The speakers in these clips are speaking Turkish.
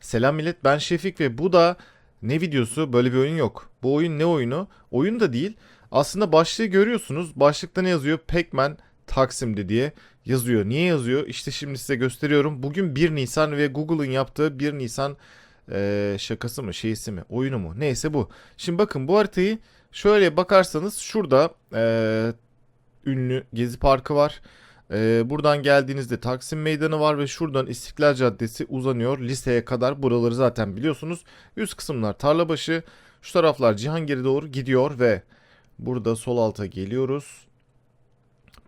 Selam millet ben Şefik ve bu da ne videosu böyle bir oyun yok. Bu oyun ne oyunu? Oyun da değil. Aslında başlığı görüyorsunuz. Başlıkta ne yazıyor? Pac-Man Taksim'de diye yazıyor. Niye yazıyor? İşte şimdi size gösteriyorum. Bugün 1 Nisan ve Google'ın yaptığı 1 Nisan eee, şakası mı şeysi mi oyunu mu neyse bu. Şimdi bakın bu haritayı şöyle bakarsanız şurada eee, ünlü Gezi Parkı var. Ee, buradan geldiğinizde Taksim Meydanı var ve şuradan İstiklal Caddesi uzanıyor liseye kadar. Buraları zaten biliyorsunuz. Üst kısımlar Tarlabaşı, şu taraflar Cihangir'e doğru gidiyor ve burada sol alta geliyoruz.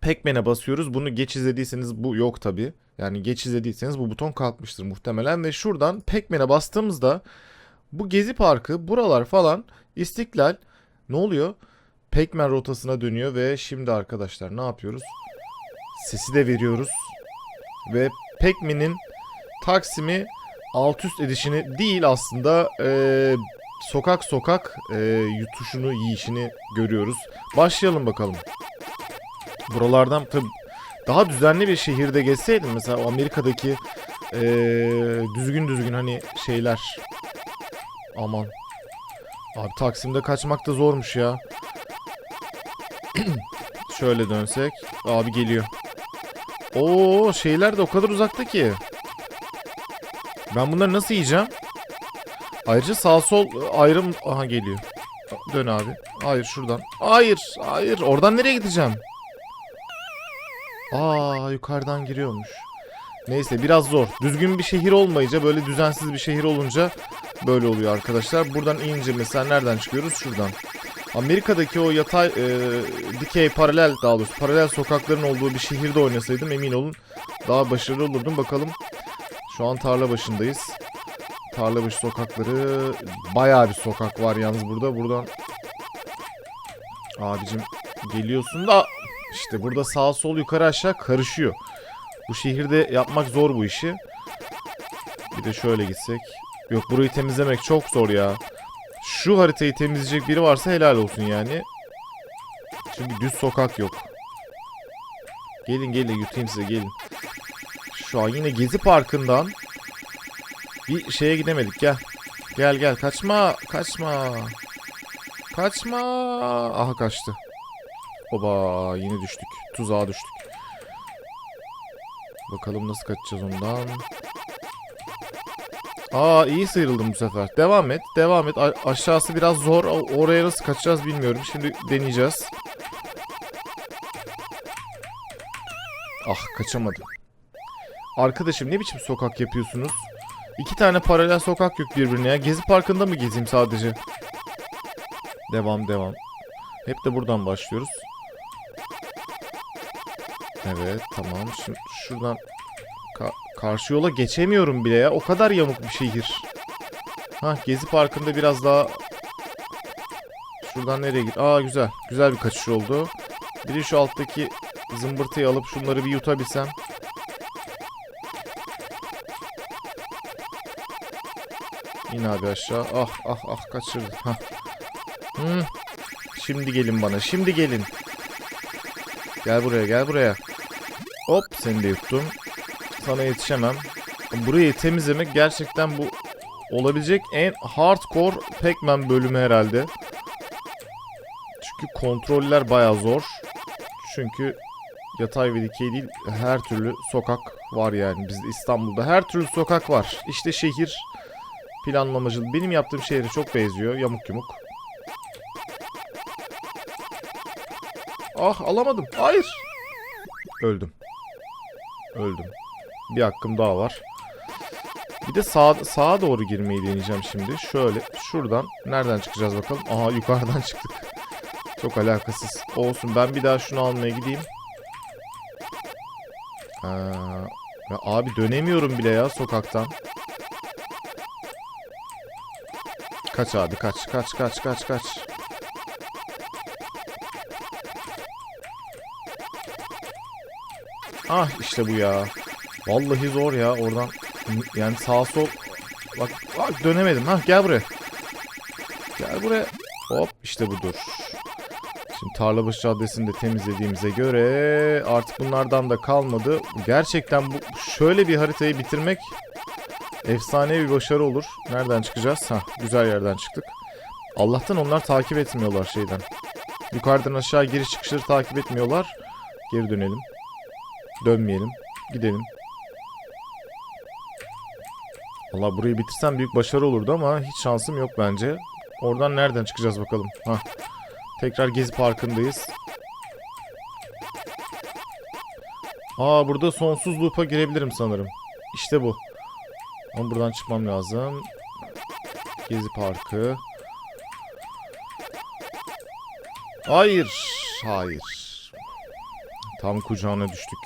Pac-Man'e basıyoruz. Bunu geç izlediyseniz bu yok tabi. Yani geç izlediyseniz bu buton kalkmıştır muhtemelen ve şuradan Pac-Man'e bastığımızda bu Gezi Parkı, buralar falan İstiklal ne oluyor? Pac-Man rotasına dönüyor ve şimdi arkadaşlar ne yapıyoruz? Sesi de veriyoruz. Ve Pac-Man'in Taksim'i alt üst edişini değil aslında eee, sokak sokak eee, yutuşunu yiyişini görüyoruz. Başlayalım bakalım. Buralardan tabi daha düzenli bir şehirde geçseydim mesela Amerika'daki eee, düzgün düzgün hani şeyler aman abi Taksim'de kaçmak da zormuş ya. Şöyle dönsek abi geliyor. Oo şeyler de o kadar uzakta ki. Ben bunları nasıl yiyeceğim? Ayrıca sağ sol ayrım aha geliyor. Dön abi. Hayır şuradan. Hayır, hayır. Oradan nereye gideceğim? Aa yukarıdan giriyormuş. Neyse biraz zor. Düzgün bir şehir olmayınca böyle düzensiz bir şehir olunca böyle oluyor arkadaşlar. Buradan inince mesela nereden çıkıyoruz? Şuradan. Amerika'daki o yatay e, dikey paralel daha doğrusu paralel sokakların olduğu bir şehirde oynasaydım emin olun daha başarılı olurdum. Bakalım şu an tarla başındayız. Tarlabaşı sokakları bayağı bir sokak var yalnız burada. Buradan abicim geliyorsun da işte burada sağ sol yukarı aşağı karışıyor. Bu şehirde yapmak zor bu işi. Bir de şöyle gitsek. Yok burayı temizlemek çok zor ya. Şu haritayı temizleyecek biri varsa helal olsun yani. Çünkü düz sokak yok. Gelin gelin yutayım size gelin. Şu an yine Gezi Parkı'ndan bir şeye gidemedik gel. Gel gel kaçma kaçma. Kaçma. Aha kaçtı. Oba yine düştük. Tuzağa düştük. Bakalım nasıl kaçacağız ondan. Aa iyi sıyrıldım bu sefer. Devam et. Devam et. A- aşağısı biraz zor. Oraya nasıl kaçacağız bilmiyorum. Şimdi deneyeceğiz. Ah kaçamadım. Arkadaşım ne biçim sokak yapıyorsunuz? İki tane paralel sokak yok birbirine ya. Gezi parkında mı gezeyim sadece? Devam devam. Hep de buradan başlıyoruz. Evet tamam. Şimdi şuradan Ka- karşı yola geçemiyorum bile ya. O kadar yamuk bir şehir. Ha Gezi Parkı'nda biraz daha Şuradan nereye git? Aa güzel. Güzel bir kaçış oldu. Bir de şu alttaki zımbırtıyı alıp şunları bir yutabilsem. İn abi aşağı. Ah ah ah kaçırdı. Hah. Hı. Şimdi gelin bana. Şimdi gelin. Gel buraya gel buraya. Hop seni de yuttum. Sana yetişemem. Burayı temizlemek gerçekten bu olabilecek en hardcore Pac-Man bölümü herhalde. Çünkü kontroller baya zor. Çünkü yatay ve dikey değil her türlü sokak var yani bizde İstanbul'da her türlü sokak var. İşte şehir planlamacılığı benim yaptığım şehre çok benziyor yamuk yumuk. Ah alamadım. Hayır. Öldüm. Öldüm. Bir hakkım daha var. Bir de sağ, sağa doğru girmeyi deneyeceğim şimdi. Şöyle şuradan nereden çıkacağız bakalım. Aha yukarıdan çıktık. Çok alakasız. Olsun ben bir daha şunu almaya gideyim. Aa, ya abi dönemiyorum bile ya sokaktan. Kaç abi kaç kaç kaç kaç kaç. Ah işte bu ya. Vallahi zor ya oradan. Yani sağ sol. Bak, bak dönemedim. Ha gel buraya. Gel buraya. Hop işte budur. Şimdi Tarlabaşı Caddesi'ni de temizlediğimize göre artık bunlardan da kalmadı. Gerçekten bu şöyle bir haritayı bitirmek Efsane bir başarı olur. Nereden çıkacağız? Ha, güzel yerden çıktık. Allah'tan onlar takip etmiyorlar şeyden. Yukarıdan aşağı giriş çıkışları takip etmiyorlar. Geri dönelim. Dönmeyelim. Gidelim. Allah burayı bitirsem büyük başarı olurdu ama hiç şansım yok bence. Oradan nereden çıkacağız bakalım. Hah. Tekrar Gezi Parkı'ndayız. Aa burada sonsuz loop'a girebilirim sanırım. İşte bu. Ama buradan çıkmam lazım. Gezi Parkı. Hayır. Hayır. Tam kucağına düştük.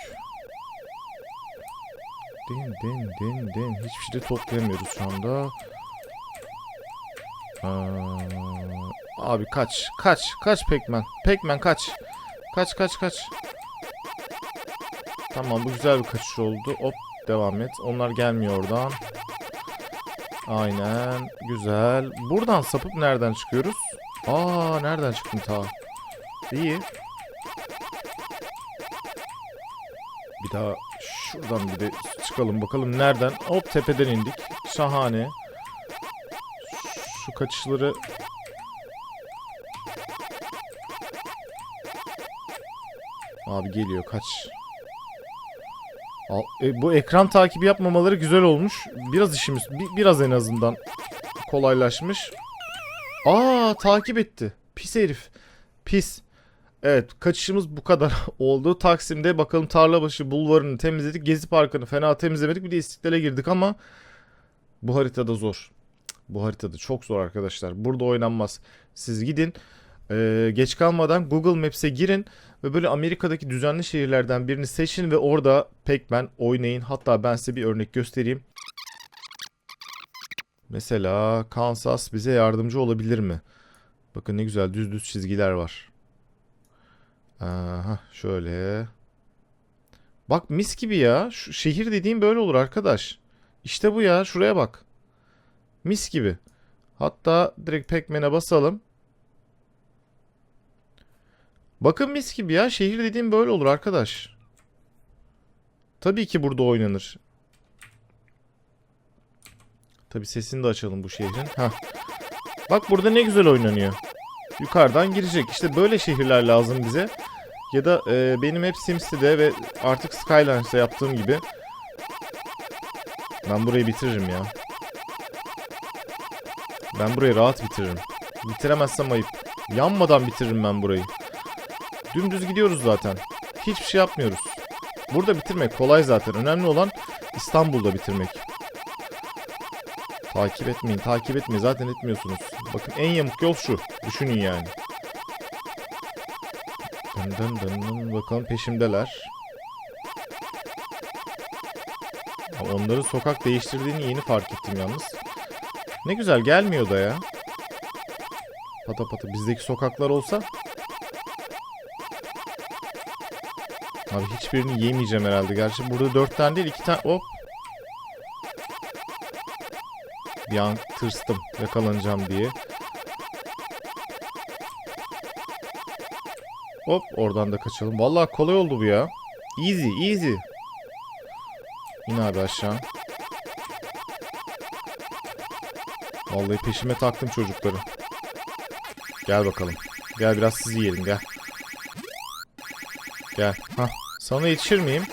Din din din din. Hiçbir şey de toplayamıyoruz şu anda. Aa, abi kaç. Kaç. Kaç Pekmen. Pekmen kaç. Kaç kaç kaç. Tamam bu güzel bir kaçış oldu. Hop devam et. Onlar gelmiyor oradan. Aynen. Güzel. Buradan sapıp nereden çıkıyoruz? Aa nereden çıktım ta? İyi. Bir daha şuradan bir de çıkalım bakalım nereden? Hop tepeden indik. Şahane. Şu kaçışları Abi geliyor kaç. Al, e, bu ekran takibi yapmamaları güzel olmuş. Biraz işimiz bi- biraz en azından kolaylaşmış. Aa takip etti. Pis herif. Pis. Evet kaçışımız bu kadar oldu. Taksim'de bakalım Tarlabaşı bulvarını temizledik. Gezi Parkı'nı fena temizlemedik. Bir de İstiklal'e girdik ama bu haritada zor. Bu haritada çok zor arkadaşlar. Burada oynanmaz. Siz gidin. e, geç kalmadan Google Maps'e girin ve böyle Amerika'daki düzenli şehirlerden birini seçin ve orada Pac-Man oynayın. Hatta ben size bir örnek göstereyim. Mesela Kansas bize yardımcı olabilir mi? Bakın ne güzel düz düz çizgiler var. Aha şöyle. Bak mis gibi ya. Şu şehir dediğim böyle olur arkadaş. İşte bu ya. Şuraya bak. Mis gibi. Hatta direkt Pac-Man'e basalım. Bakın mis gibi ya. Şehir dediğim böyle olur arkadaş. Tabii ki burada oynanır. Tabii sesini de açalım bu şehrin. Hah. Bak burada ne güzel oynanıyor. Yukarıdan girecek. İşte böyle şehirler lazım bize. Ya da e, benim hep SimCity'de ve artık Skylines'te yaptığım gibi. Ben burayı bitiririm ya. Ben burayı rahat bitiririm. Bitiremezsem ayıp. Yanmadan bitiririm ben burayı. Dümdüz gidiyoruz zaten. Hiçbir şey yapmıyoruz. Burada bitirmek kolay zaten. Önemli olan İstanbul'da bitirmek. Takip etmeyin, takip etmeyin. Zaten etmiyorsunuz. Bakın en yamuk yol şu. Düşünün yani. Dın dın dın dın. Bakalım peşimdeler. Onların sokak değiştirdiğini yeni fark ettim yalnız. Ne güzel gelmiyor da ya. Pata pata bizdeki sokaklar olsa. Abi hiçbirini yemeyeceğim herhalde. Gerçi burada dört tane değil iki tane. Hop. Bir an tırstım yakalanacağım diye. Hop oradan da kaçalım. Vallahi kolay oldu bu ya. Easy easy. İn abi aşağı. Vallahi peşime taktım çocukları. Gel bakalım. Gel biraz sizi yiyelim gel. Gel. Hah. Sana yetişir miyim?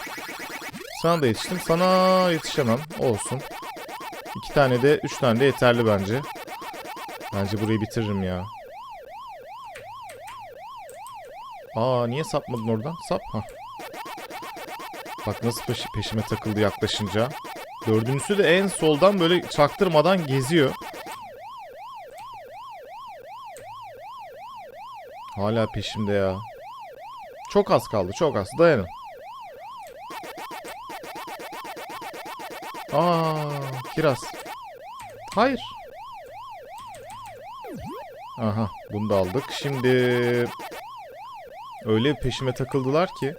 Sana da yetiştim. Sana yetişemem. Olsun. İki tane de, üç tane de yeterli bence. Bence burayı bitiririm ya. Aa niye sapmadın oradan? Sap. ha. Bak nasıl peşi- peşime takıldı yaklaşınca. Dördüncüsü de en soldan böyle çaktırmadan geziyor. Hala peşimde ya. Çok az kaldı çok az. Dayanın. Aa, kiraz. Hayır. Aha, bunu da aldık. Şimdi öyle peşime takıldılar ki.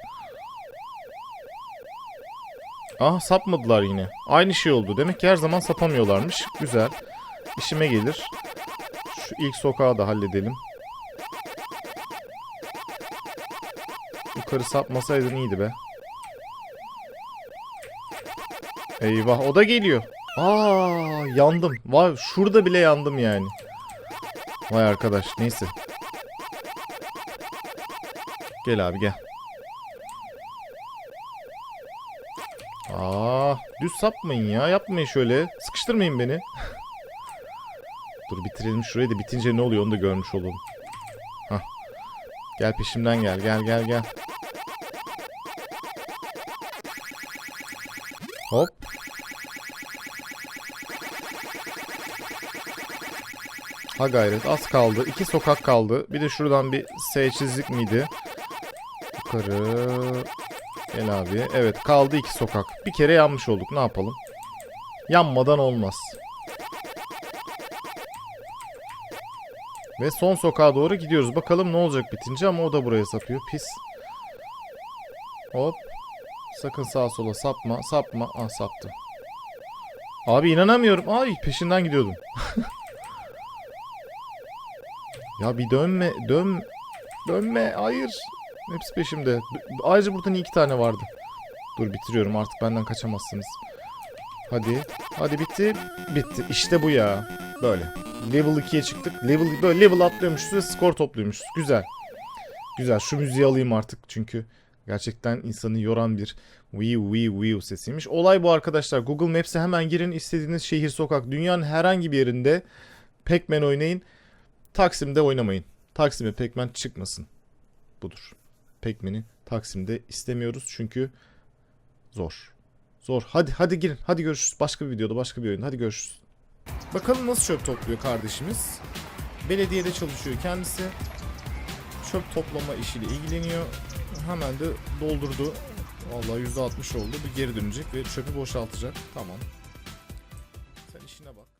Ah, sapmadılar yine. Aynı şey oldu. Demek ki her zaman sapamıyorlarmış. Güzel. İşime gelir. Şu ilk sokağı da halledelim. Yukarı sapmasaydın iyiydi be. Eyvah o da geliyor. Aa yandım. Vay şurada bile yandım yani. Vay arkadaş neyse. Gel abi gel. Aa düz sapmayın ya. Yapmayın şöyle. Sıkıştırmayın beni. Dur bitirelim şurayı da bitince ne oluyor onu da görmüş olalım. Hah. Gel peşimden gel gel gel gel. Ha gayret az kaldı. İki sokak kaldı. Bir de şuradan bir S çizdik miydi? Yukarı. Gel abi. Evet kaldı iki sokak. Bir kere yanmış olduk. Ne yapalım? Yanmadan olmaz. Ve son sokağa doğru gidiyoruz. Bakalım ne olacak bitince ama o da buraya sapıyor. Pis. Hop. Sakın sağa sola sapma. Sapma. Ah saptı. Abi inanamıyorum. Ay peşinden gidiyordum. ya bir dönme. Dön. Dönme. Hayır. Hepsi peşimde. Ayrıca burada iki tane vardı. Dur bitiriyorum artık benden kaçamazsınız. Hadi. Hadi bitti. Bitti. İşte bu ya. Böyle. Level 2'ye çıktık. Level böyle level atlıyormuşuz ve skor topluyormuşuz. Güzel. Güzel. Şu müziği alayım artık çünkü gerçekten insanı yoran bir wiu wiu wiu sesiymiş. Olay bu arkadaşlar. Google Maps'e hemen girin. istediğiniz şehir, sokak, dünyanın herhangi bir yerinde Pac-Man oynayın. Taksim'de oynamayın. Taksim'e Pac-Man çıkmasın. Budur. Pac-Man'i Taksim'de istemiyoruz çünkü zor. Zor. Hadi hadi girin. Hadi görüşürüz. Başka bir videoda, başka bir oyunda. Hadi görüşürüz. Bakalım nasıl çöp topluyor kardeşimiz. Belediyede çalışıyor kendisi. Çöp toplama işiyle ilgileniyor. Hemen de doldurdu. Vallahi %60 oldu. Bir geri dönecek ve çöpü boşaltacak. Tamam.